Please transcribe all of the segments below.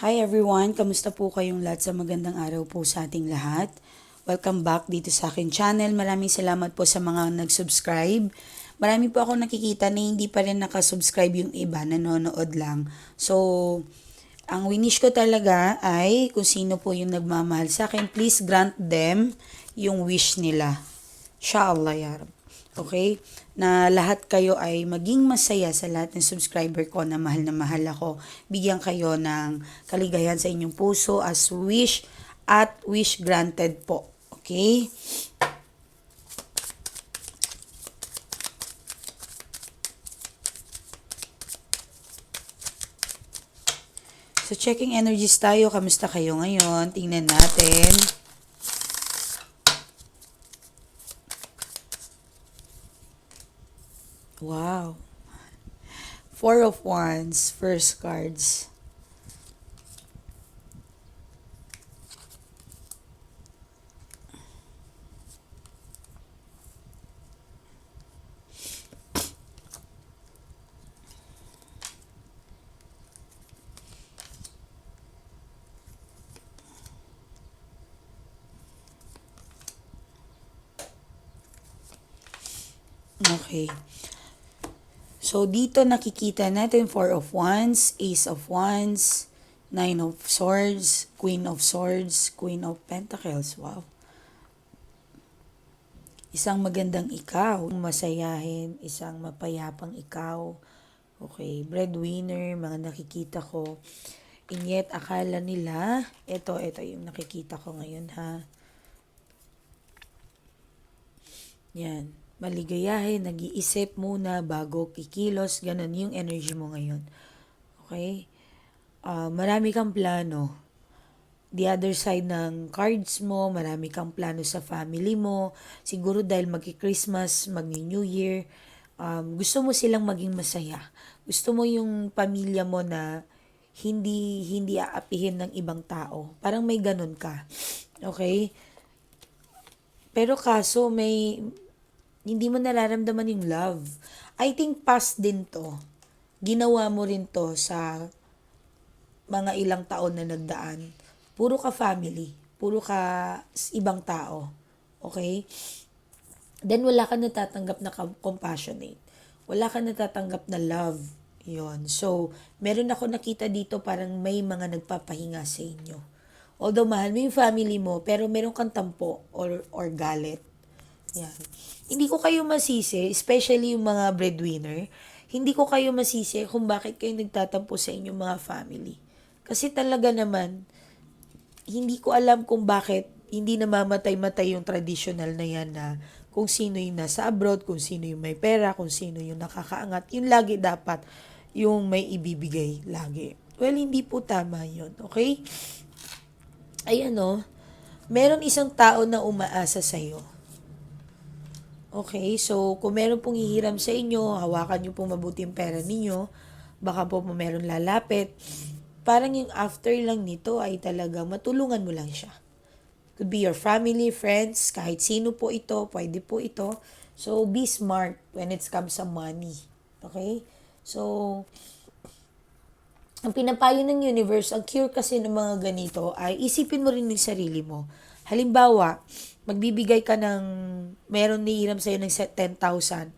Hi everyone, kamusta po kayong lahat sa magandang araw po sa ating lahat? Welcome back dito sa akin channel. Maraming salamat po sa mga nag-subscribe. Marami po ako nakikita na hindi pa rin nakasubscribe yung iba, nanonood lang. So, ang winish ko talaga ay kung sino po yung nagmamahal sa akin, please grant them yung wish nila. Inshallah, ya Rab. Okay? Na lahat kayo ay maging masaya sa lahat ng subscriber ko na mahal na mahal ako. Bigyan kayo ng kaligayahan sa inyong puso as wish at wish granted po. Okay? So, checking energies tayo. Kamusta kayo ngayon? Tingnan natin. Wow. Four of Wands, first cards. Dito nakikita natin Four of Wands, Ace of Wands, Nine of Swords, Queen of Swords, Queen of Pentacles. Wow. Isang magandang ikaw, masayahin, isang mapayapang ikaw. Okay, breadwinner, mga nakikita ko. And yet, akala nila, ito, ito yung nakikita ko ngayon ha. Yan maligayahin, nag-iisip muna bago kikilos, ganun yung energy mo ngayon. Okay? Uh, marami kang plano. The other side ng cards mo, marami kang plano sa family mo. Siguro dahil magki-Christmas, magni-New Year, um, gusto mo silang maging masaya. Gusto mo yung pamilya mo na hindi hindi aapihin ng ibang tao. Parang may ganun ka. Okay? Pero kaso may hindi mo nararamdaman yung love. I think past din to. Ginawa mo rin to sa mga ilang taon na nagdaan. Puro ka family. Puro ka ibang tao. Okay? Then wala ka natatanggap na compassionate. Wala ka natatanggap na love. Yon. So, meron ako nakita dito parang may mga nagpapahinga sa inyo. Although mahal mo yung family mo, pero meron kang tampo or, or galit. Yan. Hindi ko kayo masisi, especially yung mga breadwinner, hindi ko kayo masisi kung bakit kayo nagtatampo sa inyong mga family. Kasi talaga naman, hindi ko alam kung bakit hindi namamatay-matay yung traditional na yan na kung sino yung nasa abroad, kung sino yung may pera, kung sino yung nakakaangat. Yun lagi dapat yung may ibibigay lagi. Well, hindi po tama yun. Okay? Ayan o. Meron isang tao na umaasa sa'yo Okay, so kung meron pong hihiram sa inyo, hawakan nyo pong mabuti yung pera ninyo, baka po meron lalapit. Parang yung after lang nito ay talaga matulungan mo lang siya. Could be your family, friends, kahit sino po ito, pwede po ito. So, be smart when it comes sa money. Okay? So, ang pinapayo ng universe, ang cure kasi ng mga ganito ay isipin mo rin yung sarili mo. Halimbawa, magbibigay ka ng, meron nihiram sa'yo ng 10,000.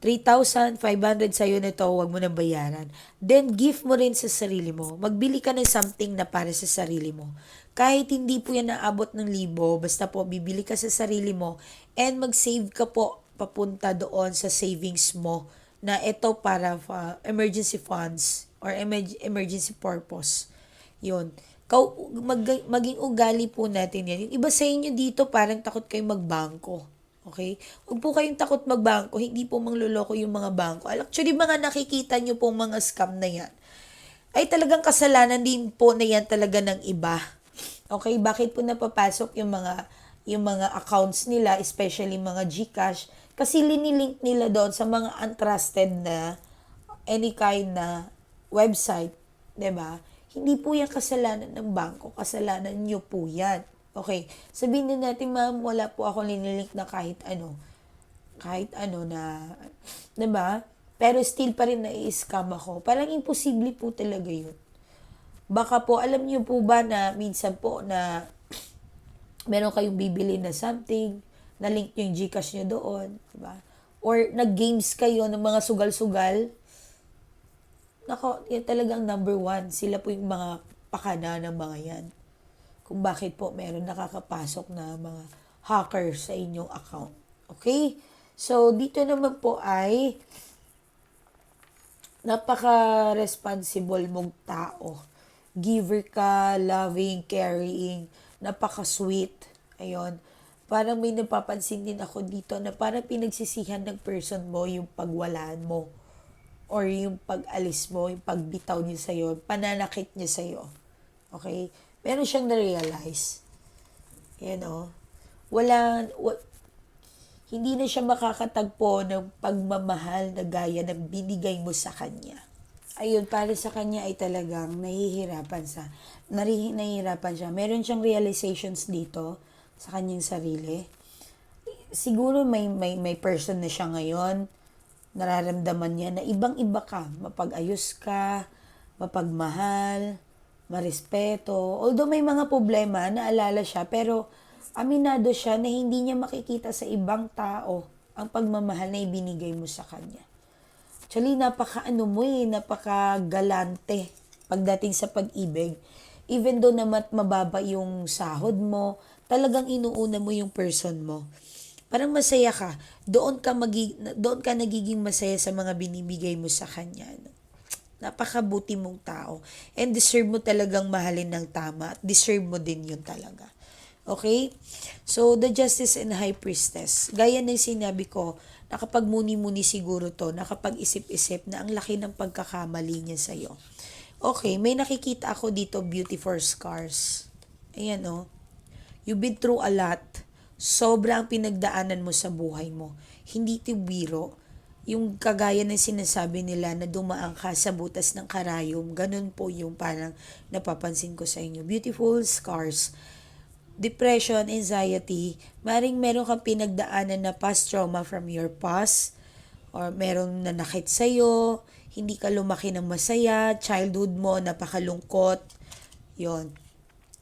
3,500 sa'yo nito, huwag mo na bayaran. Then, gift mo rin sa sarili mo. Magbili ka ng something na para sa sarili mo. Kahit hindi po yan naabot ng libo, basta po, bibili ka sa sarili mo and mag-save ka po papunta doon sa savings mo na ito para uh, emergency funds or emergency purpose. Yun. Mag, maging ugali po natin yan. Yung iba sa inyo dito, parang takot kayong magbangko. Okay? Huwag po kayong takot magbangko. Hindi po mangluloko yung mga bangko. Actually, mga nakikita nyo pong mga scam na yan, ay talagang kasalanan din po na yan talaga ng iba. Okay? Bakit po napapasok yung mga yung mga accounts nila, especially mga GCash, kasi linilink nila doon sa mga untrusted na any kind na website, 'di ba? Hindi po yan kasalanan ng bangko, kasalanan nyo po yan. Okay, sabihin din natin, ma'am, wala po ako linilink na kahit ano. Kahit ano na, ba diba? Pero still pa rin na-scam ako. Parang imposible po talaga yun. Baka po, alam niyo po ba na minsan po na meron kayong bibili na something, na-link nyo yung Gcash nyo doon, di ba? Or nag-games kayo ng mga sugal-sugal, Nako, yan talagang number one. Sila po yung mga pakana ng mga yan. Kung bakit po meron nakakapasok na mga hacker sa inyong account. Okay? So, dito naman po ay napaka-responsible mong tao. Giver ka, loving, caring, napaka-sweet. Ayun. Parang may napapansin din ako dito na parang pinagsisihan ng person mo yung pagwalaan mo or yung pag-alis mo, yung pagbitaw niya sa'yo, pananakit niya sa'yo. Okay? Meron siyang na-realize. Yan o. Wala, wa, hindi na siya makakatagpo ng pagmamahal na gaya na binigay mo sa kanya. Ayun, para sa kanya ay talagang nahihirapan sa, nari, nahihirapan siya. Meron siyang realizations dito sa kanyang sarili. Siguro may, may, may person na siya ngayon nararamdaman niya na ibang-iba ka, mapag-ayos ka, mapagmahal, marespeto. Although may mga problema, naalala siya, pero aminado siya na hindi niya makikita sa ibang tao ang pagmamahal na ibinigay mo sa kanya. Actually, napaka-ano mo eh, napaka-galante pagdating sa pag-ibig. Even though naman mababa yung sahod mo, talagang inuuna mo yung person mo parang masaya ka. Doon ka, magi, doon ka nagiging masaya sa mga binibigay mo sa kanya. No? Napakabuti mong tao. And deserve mo talagang mahalin ng tama. Deserve mo din yun talaga. Okay? So, the Justice and High Priestess. Gaya ng sinabi ko, nakapagmuni-muni siguro to, nakapag-isip-isip na ang laki ng pagkakamali niya sa'yo. Okay, may nakikita ako dito, beautiful scars. Ayan, oh. You've been through a lot sobrang pinagdaanan mo sa buhay mo. Hindi tibiro. Yung kagaya ng sinasabi nila na dumaan ka sa butas ng karayom, ganun po yung parang napapansin ko sa inyo. Beautiful scars. Depression, anxiety, maring meron kang pinagdaanan na past trauma from your past, or meron na nakit sa'yo, hindi ka lumaki ng masaya, childhood mo, napakalungkot, yon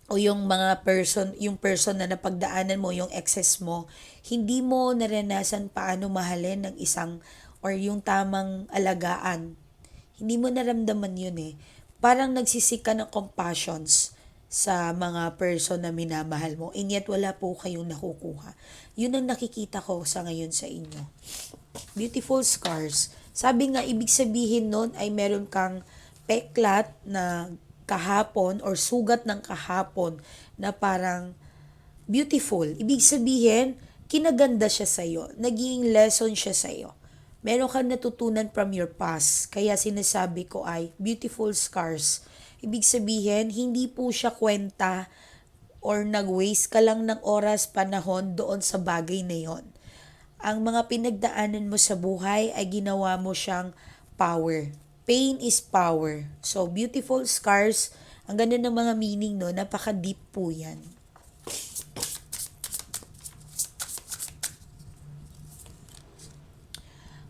o yung mga person, yung person na napagdaanan mo, yung excess mo, hindi mo naranasan paano mahalin ng isang or yung tamang alagaan. Hindi mo naramdaman yun eh. Parang nagsisika ng compassions sa mga person na minamahal mo and yet wala po kayong nakukuha. Yun ang nakikita ko sa ngayon sa inyo. Beautiful scars. Sabi nga, ibig sabihin nun ay meron kang peklat na kahapon or sugat ng kahapon na parang beautiful. Ibig sabihin, kinaganda siya sa'yo. Naging lesson siya sa'yo. Meron kang natutunan from your past. Kaya sinasabi ko ay beautiful scars. Ibig sabihin, hindi po siya kwenta or nag-waste ka lang ng oras, panahon doon sa bagay na yon. Ang mga pinagdaanan mo sa buhay ay ginawa mo siyang power Pain is power. So, beautiful scars. Ang ganda ng mga meaning, no? Napaka-deep po yan.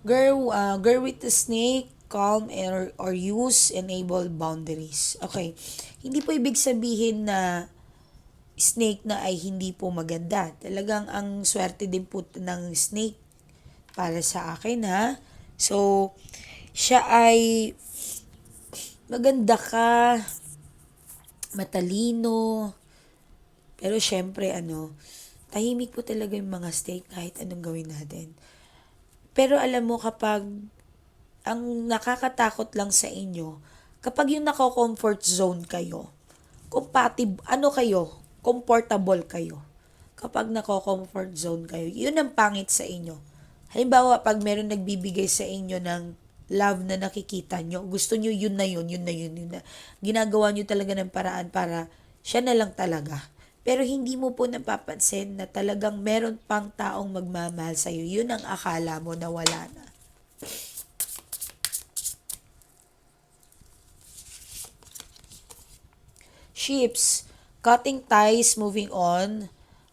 Girl, uh, girl with the snake, calm or, or use enable boundaries. Okay. Hindi po ibig sabihin na snake na ay hindi po maganda. Talagang ang swerte din po ng snake para sa akin ha. So, siya ay maganda ka, matalino, pero syempre ano, tahimik po talaga yung mga steak kahit anong gawin natin. Pero alam mo kapag ang nakakatakot lang sa inyo, kapag yung nako-comfort zone kayo, compatible, ano kayo, comfortable kayo. Kapag nako-comfort zone kayo, yun ang pangit sa inyo. Halimbawa, pag meron nagbibigay sa inyo ng love na nakikita nyo. Gusto nyo yun na yun, yun na yun, yun na. Ginagawa nyo talaga ng paraan para siya na lang talaga. Pero hindi mo po napapansin na talagang meron pang taong magmamahal sa'yo. Yun ang akala mo na wala na. Ships, cutting ties, moving on,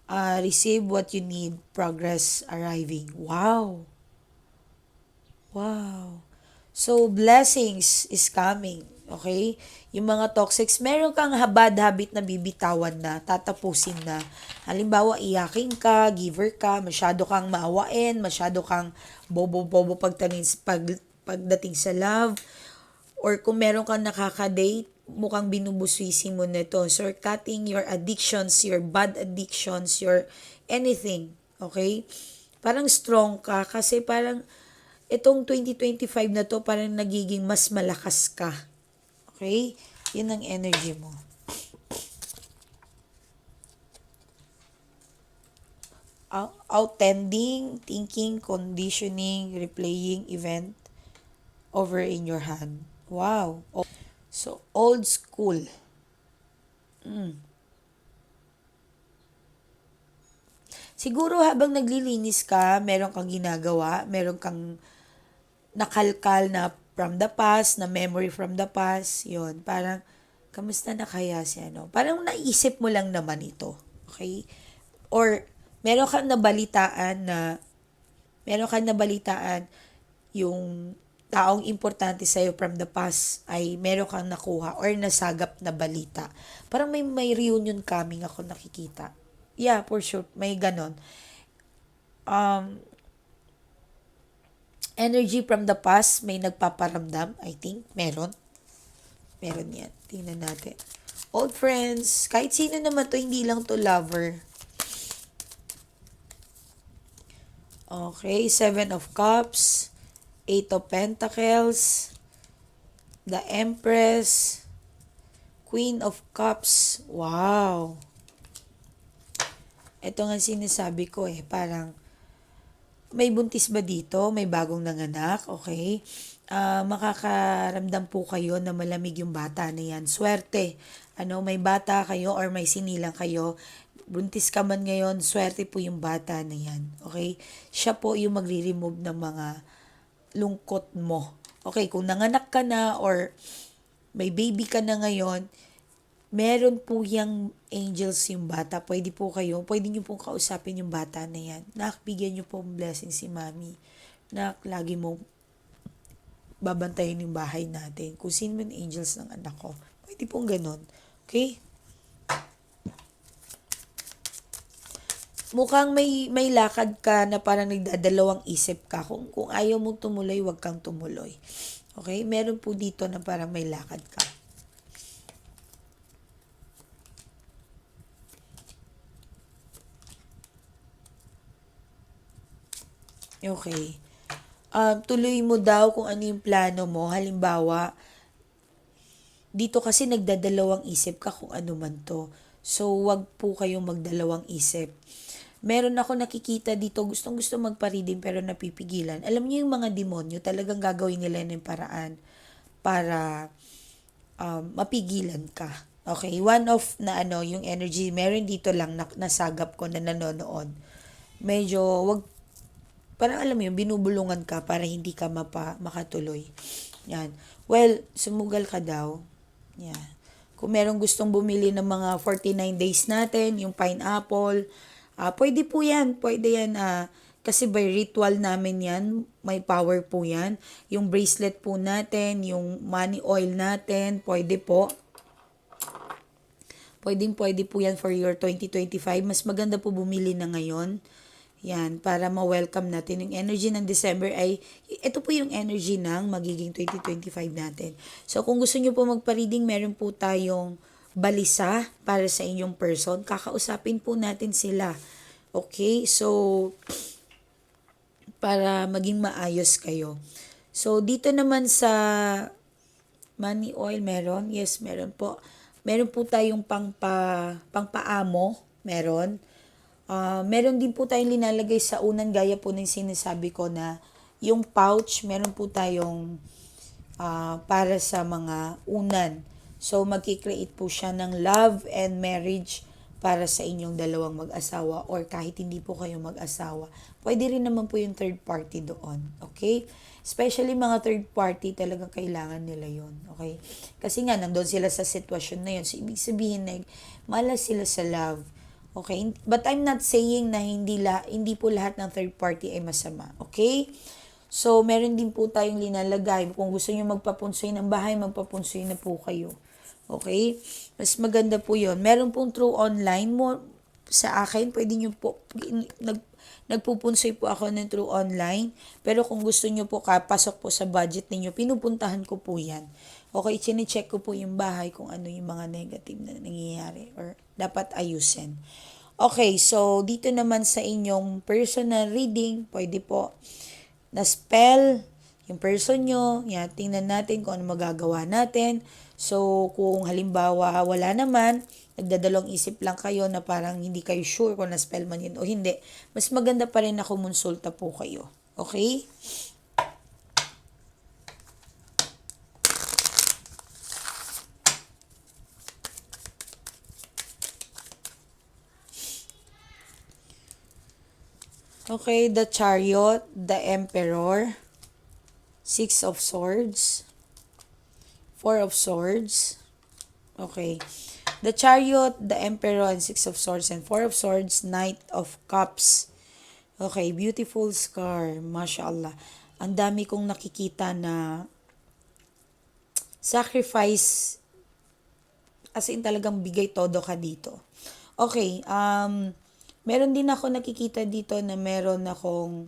uh, receive what you need, progress arriving. Wow! Wow! So, blessings is coming. Okay? Yung mga toxics, meron kang bad habit na bibitawan na, tatapusin na. Halimbawa, iyaking ka, giver ka, masyado kang maawain, masyado kang bobo-bobo pagdating, pag, pagdating sa love, or kung meron kang nakaka-date, mukhang binubuswisi mo na ito. So, you're cutting your addictions, your bad addictions, your anything. Okay? Parang strong ka kasi parang itong 2025 na to parang nagiging mas malakas ka. Okay? Yun ang energy mo. Out- Outtending, thinking, conditioning, replaying event over in your hand. Wow. O- So, old school. Mm. Siguro habang naglilinis ka, meron kang ginagawa, meron kang nakalkal na from the past, na memory from the past, yon Parang, kamusta na kaya si ano? Parang naisip mo lang naman ito. Okay? Or, meron kang nabalitaan na, meron kang nabalitaan yung taong importante sa'yo from the past ay meron kang nakuha or nasagap na balita. Parang may, may reunion coming ako nakikita. Yeah, for sure. May ganon. Um, energy from the past, may nagpaparamdam, I think. Meron. Meron yan. Tingnan natin. Old friends, kahit sino naman to, hindi lang to lover. Okay, Seven of Cups, Eight of Pentacles, the Empress, Queen of Cups. Wow. Ito nga sinasabi ko eh, parang may buntis ba dito? May bagong nanganak? Okay. Ah, makakaramdam po kayo na malamig yung bata na yan. Swerte. Ano, may bata kayo or may sinilang kayo. Buntis ka man ngayon, swerte po yung bata na yan. Okay? Siya po yung magre-remove ng mga lungkot mo. Okay, kung nanganak ka na or may baby ka na ngayon, meron po yung angels yung bata. Pwede po kayo, pwede nyo pong kausapin yung bata na yan. Nak, bigyan nyo po blessing si mami. Nak, lagi mo babantayin yung bahay natin. Kung sino man angels ng anak ko. Pwede pong ganun. Okay? Mukhang may may lakad ka na parang nagdadalawang isip ka. Kung, kung ayaw mong tumuloy, huwag kang tumuloy. Okay? Meron po dito na parang may lakad ka. Okay. Um, tuloy mo daw kung ano yung plano mo. Halimbawa, dito kasi nagdadalawang isip ka kung ano man to. So, wag po kayong magdalawang isip. Meron ako nakikita dito, gustong gusto magpa-reading pero napipigilan. Alam niyo yung mga demonyo, talagang gagawin nila ng paraan para um, mapigilan ka. Okay, one of na ano, yung energy, meron dito lang na, nasagap ko na nanonood. Medyo, wag, parang alam mo yun, binubulungan ka para hindi ka mapa, makatuloy. Yan. Well, sumugal ka daw. Yan. Kung merong gustong bumili ng mga 49 days natin, yung pineapple, ah pwede po yan. Pwede yan. ah kasi by ritual namin yan, may power po yan. Yung bracelet po natin, yung money oil natin, pwede po. Pwedeng pwede po yan for your 2025. Mas maganda po bumili na ngayon. Yan, para ma-welcome natin. Yung energy ng December ay, ito po yung energy ng magiging 2025 natin. So, kung gusto nyo po magpa-reading, meron po tayong balisa para sa inyong person. Kakausapin po natin sila. Okay? So, para maging maayos kayo. So, dito naman sa money oil, meron? Yes, meron po. Meron po tayong pangpa, pangpaamo. Meron. Ah, meron din po tayong linalagay sa unan gaya po ng sinasabi ko na yung pouch, meron po tayong ah, para sa mga unan. So, magkikreate po siya ng love and marriage para sa inyong dalawang mag-asawa or kahit hindi po kayo mag-asawa. Pwede rin naman po yung third party doon. Okay? Especially mga third party, talagang kailangan nila yon Okay? Kasi nga, nandun sila sa sitwasyon na yun. So, ibig sabihin na malas sila sa love. Okay? But I'm not saying na hindi, la, hindi po lahat ng third party ay masama. Okay? So, meron din po tayong linalagay. Kung gusto nyo magpapunsoy ng bahay, magpapunsoy na po kayo. Okay? Mas maganda po yon Meron pong true online mo sa akin. Pwede nyo po, nag, nagpupunsoy po ako ng true online. Pero kung gusto nyo po kapasok po sa budget ninyo, pinupuntahan ko po yan. Okay, chine-check ko po yung bahay kung ano yung mga negative na nangyayari or dapat ayusin. Okay, so dito naman sa inyong personal reading, pwede po na spell, yung person nyo, yan, tingnan natin kung ano magagawa natin. So, kung halimbawa wala naman, nagdadalong isip lang kayo na parang hindi kayo sure kung na-spell man yun o hindi, mas maganda pa rin na kumonsulta po kayo. Okay? Okay, the chariot, the emperor, six of swords, four of swords. Okay. The chariot, the emperor, and six of swords, and four of swords, knight of cups. Okay, beautiful scar. Mashallah. Ang dami kong nakikita na sacrifice as in talagang bigay todo ka dito. Okay, um, meron din ako nakikita dito na meron akong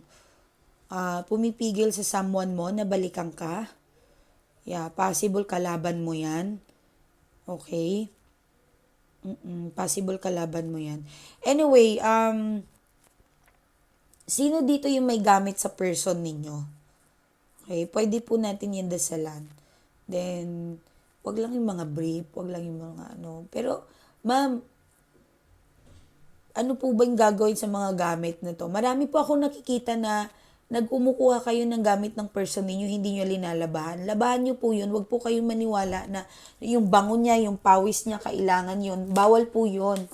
uh, pumipigil sa someone mo na balikan ka. Yeah, possible kalaban mo yan. Okay. Mm-mm, possible kalaban mo yan. Anyway, um, sino dito yung may gamit sa person ninyo? Okay, pwede po natin yan dasalan. Then, wag lang yung mga brief, wag lang yung mga ano. Pero, ma'am, ano po ba yung gagawin sa mga gamit na to? Marami po ako nakikita na nagkumukuha kayo ng gamit ng person ninyo, hindi nyo linalabahan. Labahan nyo po yun. Huwag po kayong maniwala na yung bango niya, yung pawis niya, kailangan yun. Bawal po yun.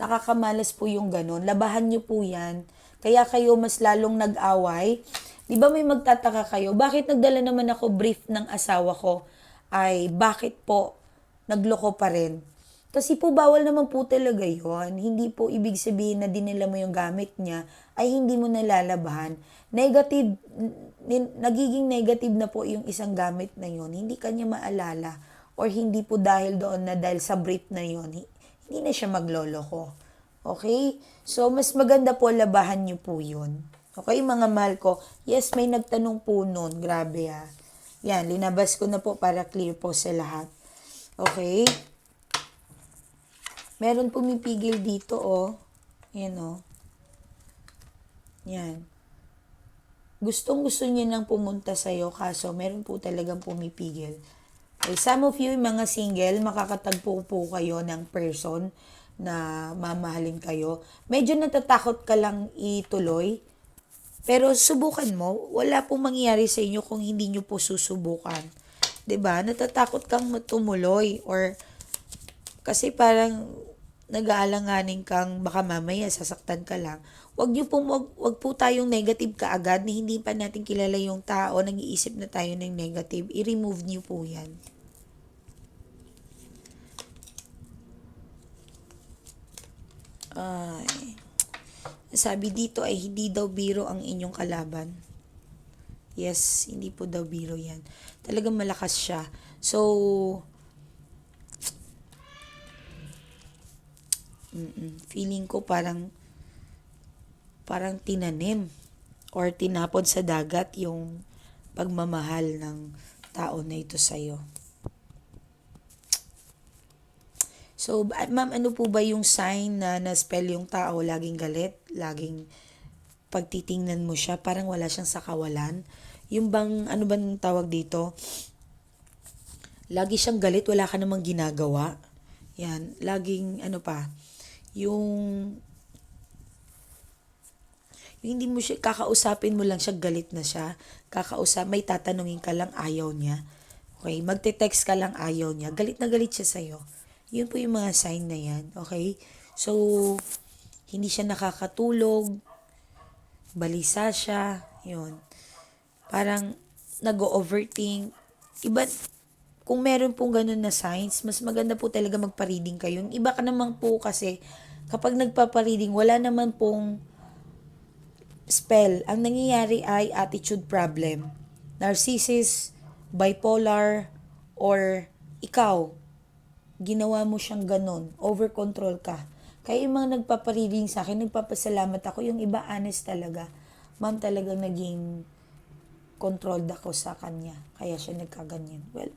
Nakakamalas po yung ganun. Labahan nyo po yan. Kaya kayo mas lalong nag-away. Di ba may magtataka kayo? Bakit nagdala naman ako brief ng asawa ko? Ay, bakit po nagloko pa rin? Kasi po bawal naman po talaga yon. Hindi po ibig sabihin na dinala mo yung gamit niya ay hindi mo nalalabahan negative, nagiging negative na po yung isang gamit na yon hindi kanya maalala or hindi po dahil doon na dahil sa brief na yon hindi na siya magloloko. Okay? So, mas maganda po labahan niyo po yun. Okay, mga mahal ko. Yes, may nagtanong po noon. Grabe ah. Yan, linabas ko na po para clear po sa lahat. Okay? Meron pumipigil dito, oh. Yan, oh. Yan gustong gusto niya nang pumunta sa iyo kaso meron po talagang pumipigil. Okay, some of you, mga single, makakatagpo po kayo ng person na mamahalin kayo. Medyo natatakot ka lang ituloy, pero subukan mo. Wala pong mangyayari sa inyo kung hindi nyo po susubukan. 'Di ba Natatakot kang matumuloy or kasi parang nag-aalanganin kang baka mamaya sasaktan ka lang, wag niyo po wag, wag po tayong negative kaagad na hindi pa natin kilala yung tao, nag-iisip na tayo ng negative. I-remove niyo po 'yan. Ay. Sabi dito ay hindi daw biro ang inyong kalaban. Yes, hindi po daw biro 'yan. Talagang malakas siya. So, Mm-mm. Feeling ko parang parang tinanim or tinapon sa dagat yung pagmamahal ng tao na ito sa'yo. So, ma'am, ano po ba yung sign na na-spell yung tao? Laging galit? Laging pagtitingnan mo siya? Parang wala siyang sakawalan? Yung bang, ano bang tawag dito? Lagi siyang galit, wala ka namang ginagawa. Yan, laging, ano pa, yung yung hindi mo siya, kakausapin mo lang siya, galit na siya. Kakausap, may tatanungin ka lang, ayaw niya. Okay, magte-text ka lang, ayaw niya. Galit na galit siya sa'yo. Yun po yung mga sign na yan. Okay? So, hindi siya nakakatulog. Balisa siya. Yun. Parang, nag-overthink. Iba, kung meron pong ganun na signs, mas maganda po talaga magpa-reading kayo. Yung iba ka naman po kasi, kapag nagpapa-reading, wala naman pong spell. Ang nangyayari ay attitude problem. Narcissist, bipolar, or ikaw, ginawa mo siyang ganun, over control ka. Kaya yung mga nagpapareading sa akin, nagpapasalamat ako, yung iba honest talaga. Ma'am talagang naging controlled ako sa kanya. Kaya siya nagkaganyan. Well,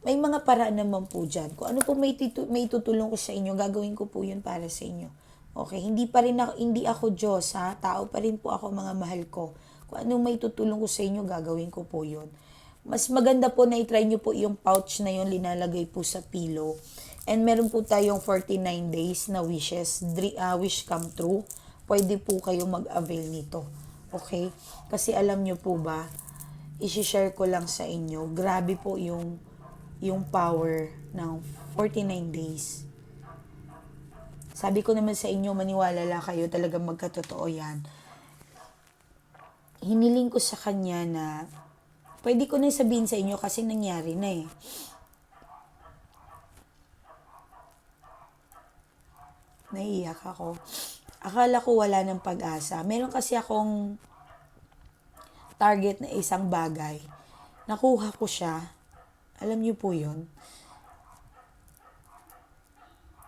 may mga paraan naman po dyan. Kung ano po may, titu- may tutulong ko sa inyo, gagawin ko po yun para sa inyo. Okay, hindi pa rin ako, hindi ako Diyos ha, tao pa rin po ako mga mahal ko. Kung anong may tutulong ko sa inyo, gagawin ko po yun. Mas maganda po na i-try nyo po yung pouch na yun, linalagay po sa pillow. And meron po tayong 49 days na wishes, ah, wish come true. Pwede po kayo mag-avail nito. Okay? Kasi alam nyo po ba, isi-share ko lang sa inyo, grabe po yung yung power ng 49 days. Sabi ko naman sa inyo, maniwala lang kayo, talagang magkatotoo yan. Hiniling ko sa kanya na, pwede ko na sabihin sa inyo kasi nangyari na eh. Naiiyak ako. Akala ko wala ng pag-asa. Meron kasi akong target na isang bagay. Nakuha ko siya. Alam niyo po yun.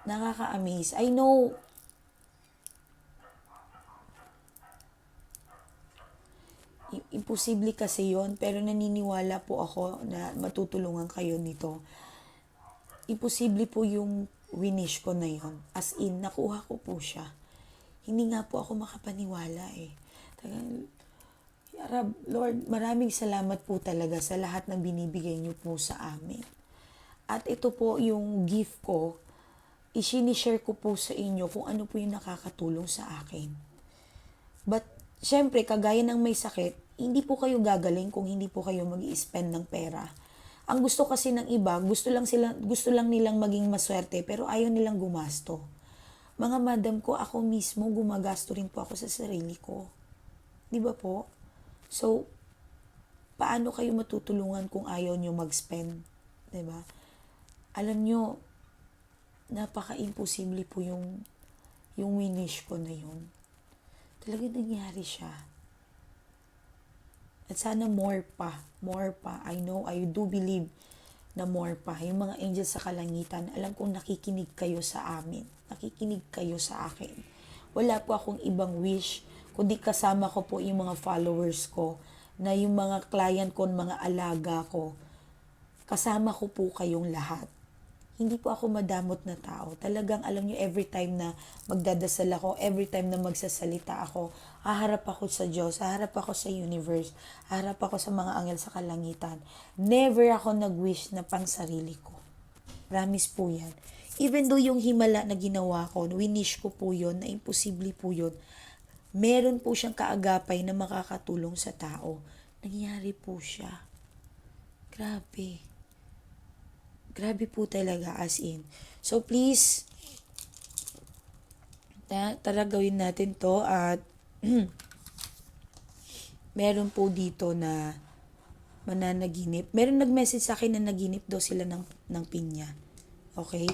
Nakaka-amaze. I know, imposible kasi yon pero naniniwala po ako na matutulungan kayo nito. Imposible po yung winish ko na yon. As in, nakuha ko po siya. Hindi nga po ako makapaniwala eh. Ya Rab, Lord, maraming salamat po talaga sa lahat ng binibigay niyo po sa amin. At ito po yung gift ko, isinishare ko po sa inyo kung ano po yung nakakatulong sa akin. But, syempre, kagaya ng may sakit, hindi po kayo gagaling kung hindi po kayo mag spend ng pera. Ang gusto kasi ng iba, gusto lang, sila, gusto lang nilang maging maswerte, pero ayaw nilang gumasto. Mga madam ko, ako mismo, gumagasto rin po ako sa sarili ko. Di ba po? So, paano kayo matutulungan kung ayaw nyo mag-spend? ba? Alam nyo, napaka-imposible po yung, yung winish ko na yun. Talaga nangyari siya. At sana more pa, more pa. I know, I do believe na more pa. Yung mga angels sa kalangitan, alam kong nakikinig kayo sa amin. Nakikinig kayo sa akin. Wala po akong ibang wish kundi kasama ko po yung mga followers ko, na yung mga client ko, mga alaga ko, kasama ko po kayong lahat. Hindi po ako madamot na tao. Talagang alam nyo, every time na magdadasal ako, every time na magsasalita ako, haharap ako sa Diyos, haharap ako sa universe, haharap ako sa mga angel sa kalangitan. Never ako nag-wish na pang sarili ko. Promise po yan. Even though yung himala na ginawa ko, winish ko po yun, na imposible po yun, meron po siyang kaagapay na makakatulong sa tao. Nangyari po siya. Grabe. Grabe po talaga as in. So please, ta tara gawin natin to at meron po dito na mananaginip. Meron nag-message sa akin na naginip daw sila ng, ng pinya. Okay?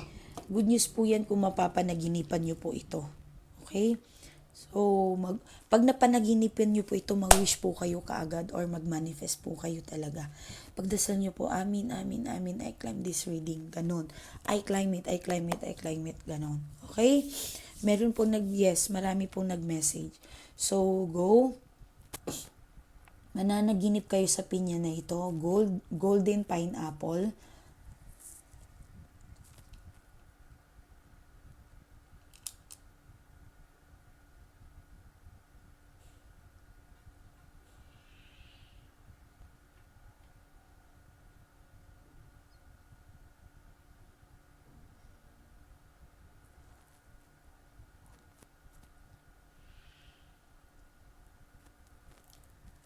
Good news po yan kung mapapanaginipan nyo po ito. Okay? So, mag, pag napanaginipan nyo po ito, mag-wish po kayo kaagad or mag-manifest po kayo talaga. Pagdasal nyo po, amin, amin, amin, I climb this reading, ganon. I climb it, I climb it, I climb it, ganon. Okay? Meron po nag-yes, marami po nag-message. So, go. Mananaginip kayo sa pinya na ito, gold, golden pineapple.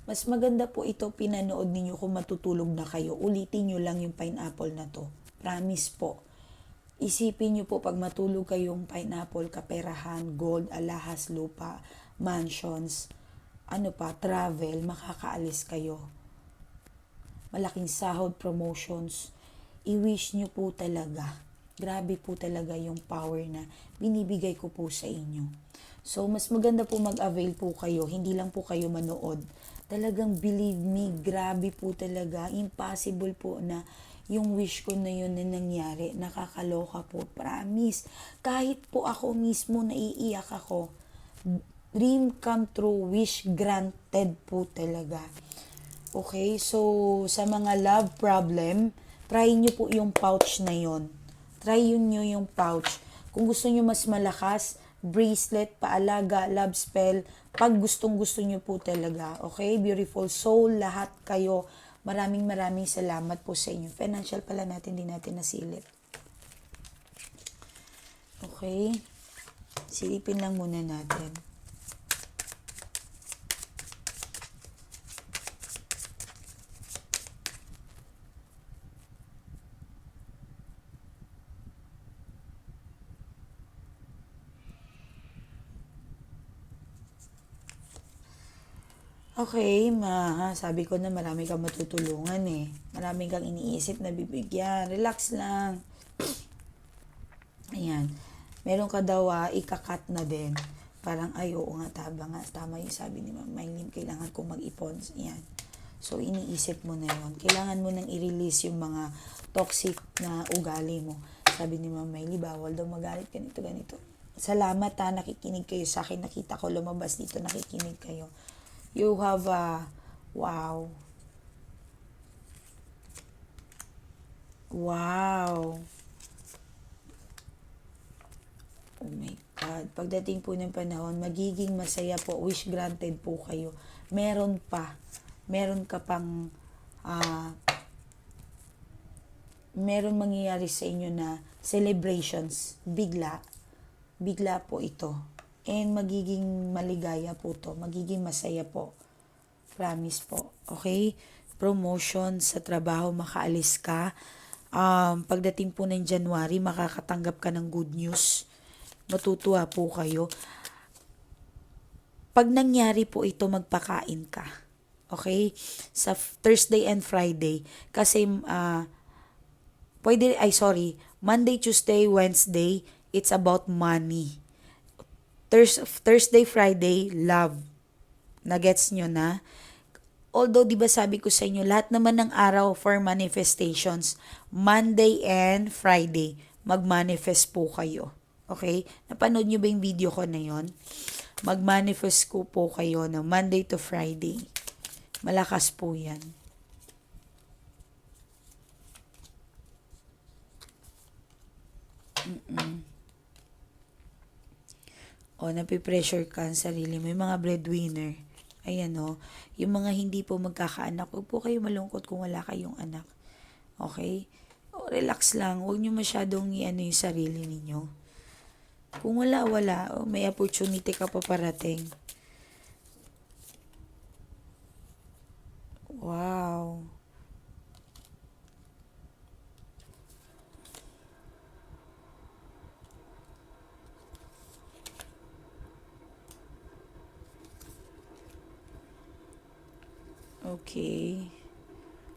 Mas maganda po ito pinanood ninyo kung matutulog na kayo. Ulitin nyo lang yung pineapple na to. Promise po. Isipin nyo po pag matulog kayong pineapple, kaperahan, gold, alahas, lupa, mansions, ano pa, travel, makakaalis kayo. Malaking sahod, promotions. I-wish nyo po talaga. Grabe po talaga yung power na binibigay ko po sa inyo. So, mas maganda po mag-avail po kayo. Hindi lang po kayo manood. Talagang believe me, grabe po talaga. Impossible po na yung wish ko na yun na nangyari. Nakakaloka po. Promise. Kahit po ako mismo naiiyak ako. Dream come true. Wish granted po talaga. Okay, so sa mga love problem, try nyo po yung pouch na yon. Try yun nyo yung pouch. Kung gusto nyo mas malakas, bracelet, paalaga, love spell, pag gustong gusto nyo po talaga. Okay, beautiful soul, lahat kayo. Maraming maraming salamat po sa inyo. Financial pala natin, di natin nasilip. Okay, silipin lang muna natin. Okay, ma, sabi ko na marami kang matutulungan eh. Marami kang iniisip na bibigyan. Relax lang. Ayan. Meron ka daw ah, ikakat na din. Parang, ay, oo nga, tama nga. Tama yung sabi ni Ma'am Maylin, kailangan kong mag-ipon. Ayan. So, iniisip mo na yon Kailangan mo nang i-release yung mga toxic na ugali mo. Sabi ni Ma'am Maylin, bawal daw magalit, ganito, ganito. Salamat ha, nakikinig kayo sa akin. Nakita ko lumabas dito, nakikinig kayo. You have a, wow. Wow. Oh my God. Pagdating po ng panahon, magiging masaya po. Wish granted po kayo. Meron pa. Meron ka pang, ah, meron mangyayari sa inyo na celebrations. Bigla. Bigla po ito. And magiging maligaya po to. Magiging masaya po. Promise po. Okay? Promotion sa trabaho, makaalis ka. Um, pagdating po ng January, makakatanggap ka ng good news. Matutuwa po kayo. Pag nangyari po ito, magpakain ka. Okay? Sa Thursday and Friday. Kasi, uh, pwede, ay sorry, Monday, Tuesday, Wednesday, it's about money. Thurs- Thursday, Friday, love. Nagets nyo na? Although, di ba sabi ko sa inyo, lahat naman ng araw for manifestations, Monday and Friday, mag-manifest po kayo. Okay? Napanood nyo ba yung video ko na yon? Mag-manifest ko po kayo na Monday to Friday. Malakas po yan. Mm-mm. O, napipressure ka ang sarili mo. Yung mga breadwinner. Ayan o. Yung mga hindi po magkakaanak, huwag po kayo malungkot kung wala kayong anak. Okay? O, relax lang. Huwag nyo masyadong i-ano yung sarili ninyo. Kung wala, wala. O, may opportunity ka pa parating. Wow. Okay.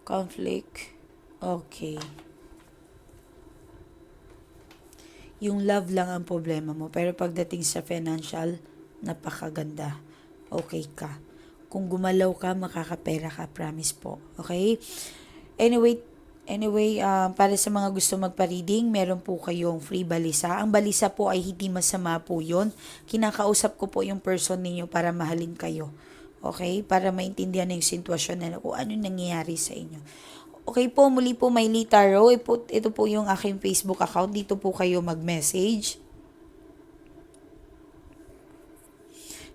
Conflict. Okay. Yung love lang ang problema mo. Pero pagdating sa financial, napakaganda. Okay ka. Kung gumalaw ka, makakapera ka. Promise po. Okay? Anyway, Anyway, um, para sa mga gusto magpa-reading, meron po kayong free balisa. Ang balisa po ay hindi masama po yon. Kinakausap ko po yung person ninyo para mahalin kayo. Okay? Para maintindihan na yung sitwasyon na kung ano nangyayari sa inyo. Okay po, muli po may Tarot. Ito, ito po yung aking Facebook account. Dito po kayo mag-message.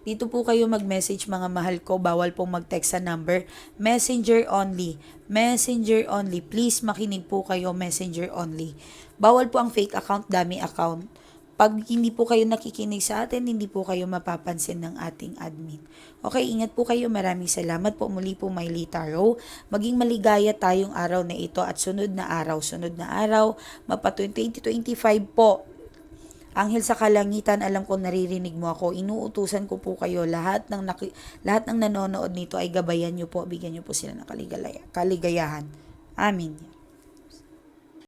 Dito po kayo mag-message mga mahal ko. Bawal pong mag-text sa number. Messenger only. Messenger only. Please makinig po kayo. Messenger only. Bawal po ang fake account, dami account. Pag hindi po kayo nakikinig sa atin, hindi po kayo mapapansin ng ating admin. Okay, ingat po kayo. Maraming salamat po muli po Miley Tarot. Maging maligaya tayong araw na ito at sunod na araw, sunod na araw, mapa 2025 po. Anghel sa kalangitan, alam ko naririnig mo ako. Inuutusan ko po kayo. Lahat ng, naki, lahat ng nanonood nito ay gabayan nyo po. Bigyan nyo po sila ng kaligaya, kaligayahan. Amin.